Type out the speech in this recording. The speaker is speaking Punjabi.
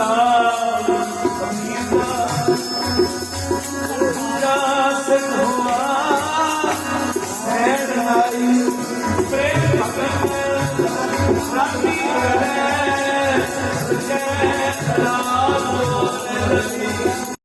ਆਮ ਆਮੀਆ ਦਾ ਜੰਗੂਰਾਸ ਹੋਆ ਹੈ ਨਾਈ ਪ੍ਰੇਮ ਭਰਾਂ ਰਾਤੀ ਰਵੇ ਸੁਝੇ ਸਲਾਮ ਹੋਵੇ ਰੰਗੀ